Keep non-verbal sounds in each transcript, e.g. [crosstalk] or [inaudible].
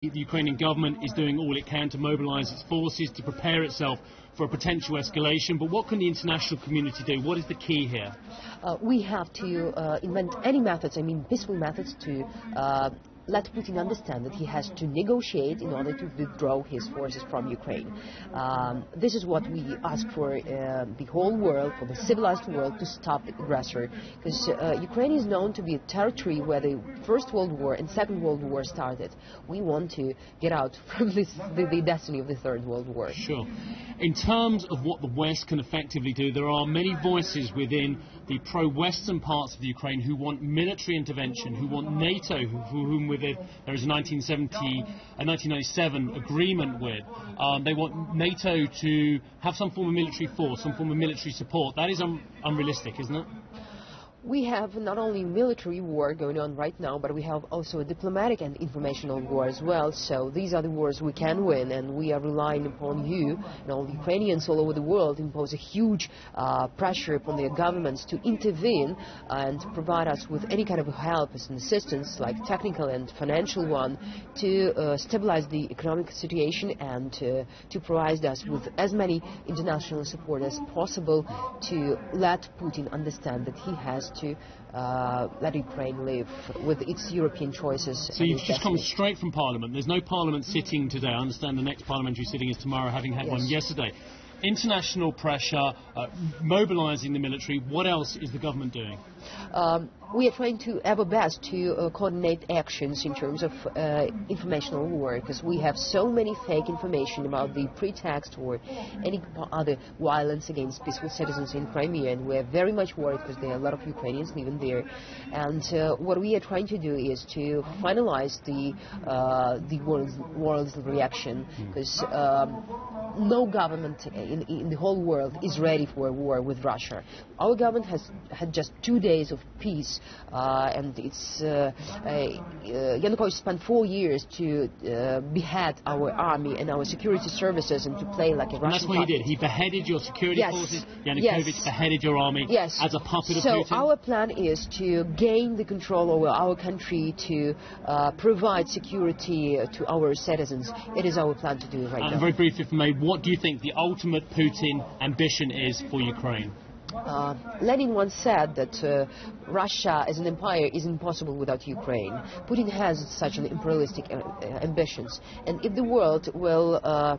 The Ukrainian government is doing all it can to mobilize its forces to prepare itself for a potential escalation. But what can the international community do? What is the key here? Uh, we have to uh, invent any methods, I mean peaceful methods, to uh, let Putin understand that he has to negotiate in order to withdraw his forces from Ukraine. Um, this is what we ask for uh, the whole world, for the civilized world, to stop the aggressor. Because uh, Ukraine is known to be a territory where the First World War and Second World War started. We want to get out [laughs] from this, the, the destiny of the Third World War. Sure. In terms of what the West can effectively do, there are many voices within the pro-Western parts of Ukraine who want military intervention, who want NATO, who, whom there is a 1970, a 1997 agreement with. Um, they want NATO to have some form of military force, some form of military support. That is un unrealistic, isn't it? We have not only military war going on right now, but we have also a diplomatic and informational war as well. So these are the wars we can win, and we are relying upon you and all the Ukrainians all over the world to impose a huge uh, pressure upon their governments to intervene and provide us with any kind of help and assistance, like technical and financial one, to uh, stabilize the economic situation and to provide us with as many international support as possible to let Putin understand that he has to uh, let Ukraine live with its European choices. So you've just come straight from Parliament. There's no Parliament sitting today. I understand the next parliamentary sitting is tomorrow, having had yes. one yesterday. International pressure, uh, mobilising the military. What else is the government doing? Um, we are trying to our best to uh, coordinate actions in terms of uh, informational war because we have so many fake information about the pretext or any other violence against peaceful citizens in Crimea and we're very much worried because there are a lot of Ukrainians living there and uh, what we are trying to do is to finalize the uh, the world's, world's reaction because um, no government in, in the whole world is ready for a war with Russia. Our government has had just two days of peace uh, and it's uh, uh, Yanukovych spent four years to behead our army and our security services and to play like a Russian. And that's what puppet. he did. He beheaded your security yes. forces. Yanukovych yes. beheaded your army yes. as a puppet so of Putin. So our plan is to gain the control over our country to uh, provide security to our citizens. It is our plan to do right and now. Very briefly, for me, what do you think the ultimate Putin ambition is for Ukraine? Uh, Lenin once said that uh, Russia as an empire is impossible without Ukraine. Putin has such an imperialistic uh, ambitions. And if the world will uh,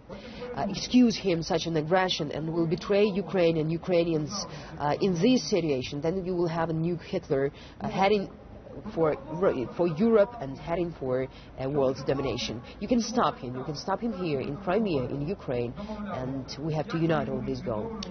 uh, excuse him such an aggression and will betray Ukraine and Ukrainians uh, in this situation, then you will have a new Hitler heading for for Europe and heading for uh, world's domination. You can stop him. You can stop him here in Crimea, in Ukraine, and we have to unite all these goals.